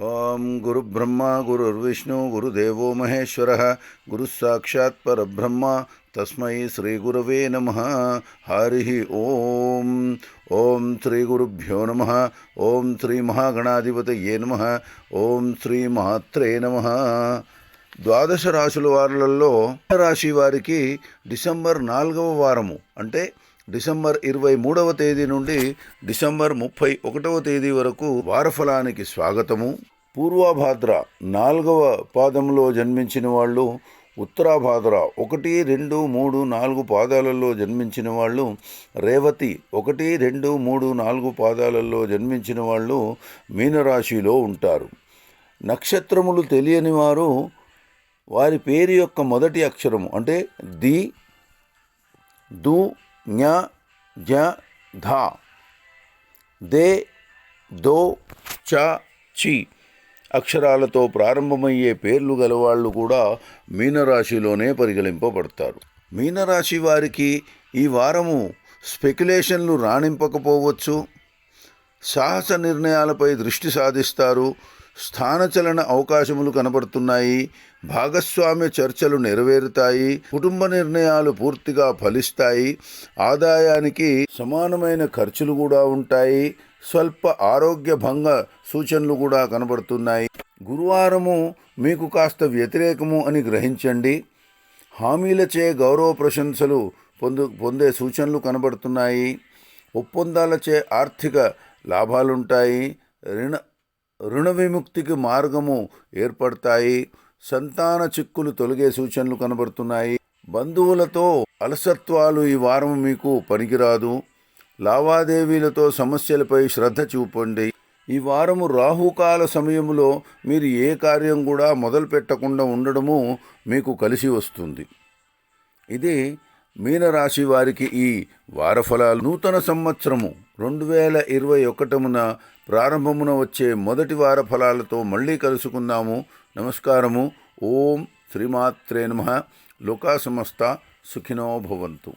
ఓం గురుబ్రహ్మ గురుర్విష్ణు గురుదేవో మహేశ్వర గురుసాక్షాత్ పరబ్రహ్మ తస్మై శ్రీగురవే నమ. హరి ఓం. ఓం శ్రీ గురుభ్యో నమ. ఓం శ్రీ మహాగణాధిపతయే నమ. ఓం శ్రీ మహాత్రే నమ. ద్వాదశ రాశుల వారులలో రాశి వారికి డిసెంబర్ నాలుగవ వారము అంటే డిసెంబర్ ఇరవై మూడవ తేదీ నుండి డిసెంబర్ ముప్పై ఒకటవ తేదీ వరకు వారఫలానికి స్వాగతము. పూర్వభాద్ర నాలుగవ పాదంలో జన్మించిన వాళ్ళు ఉత్తరాభాద్ర ఒకటి రెండు మూడు నాలుగు పాదాలలో జన్మించిన వాళ్ళు రేవతి ఒకటి రెండు మూడు నాలుగు పాదాలలో జన్మించిన వాళ్ళు మీనరాశిలో ఉంటారు. నక్షత్రములు తెలియని వారు వారి పేరు యొక్క మొదటి అక్షరము అంటే ది దు జ్ఞ జ ధ దే దో చ చి. అక్షరాలతో ప్రారంభమయ్యే పేర్లు గలవాళ్ళు కూడా మీనరాశిలోనే పరిగణింపబడతారు. మీనరాశి వారికి ఈ వారము స్పెక్యులేషన్లు రాణింపకపోవచ్చు. సాహస నిర్ణయాలపై దృష్టి సాధిస్తారు. స్థానచలన అవకాశములు కనబడుతున్నాయి. భాగస్వామ్య చర్చలు నెరవేరుతాయి. కుటుంబ నిర్ణయాలు పూర్తిగా ఫలిస్తాయి. ఆదాయానికి సమానమైన ఖర్చులు కూడా ఉంటాయి. స్వల్ప ఆరోగ్య భంగ సూచనలు కూడా కనబడుతున్నాయి. గురువారము మీకు కాస్త వ్యతిరేకము అని గ్రహించండి. హామీలచే గౌరవ ప్రశంసలు పొందు పొందే సూచనలు కనబడుతున్నాయి. ఒప్పందాలచే ఆర్థిక లాభాలుంటాయి. రుణ రుణ విముక్తికి మార్గము ఏర్పడతాయి. సంతాన చిక్కులు తొలగే సూచనలు కనబడుతున్నాయి. బంధువులతో అలసత్వాలు ఈ వారం మీకు పనికిరాదు. లావాదేవీలతో సమస్యలపై శ్రద్ధ చూపండి. ఈ వారము రాహుకాల సమయంలో మీరు ఏ కార్యం కూడా మొదలు పెట్టకుండా ఉండడము మీకు కలిసి వస్తుంది. ఇది మీనరాశి వారికి ఈ వారఫలాలు నూతన సంవత్సరము రెండు వేల ఇరవై ఒకటమున ప్రారంభమున వచ్చే మొదటి వార ఫలాలతో మళ్ళీ కలుసుకుందాము. నమస్కారము. ఓం శ్రీమాత్రే నమ. లోకా సమస్త సుఖినో భవంతు.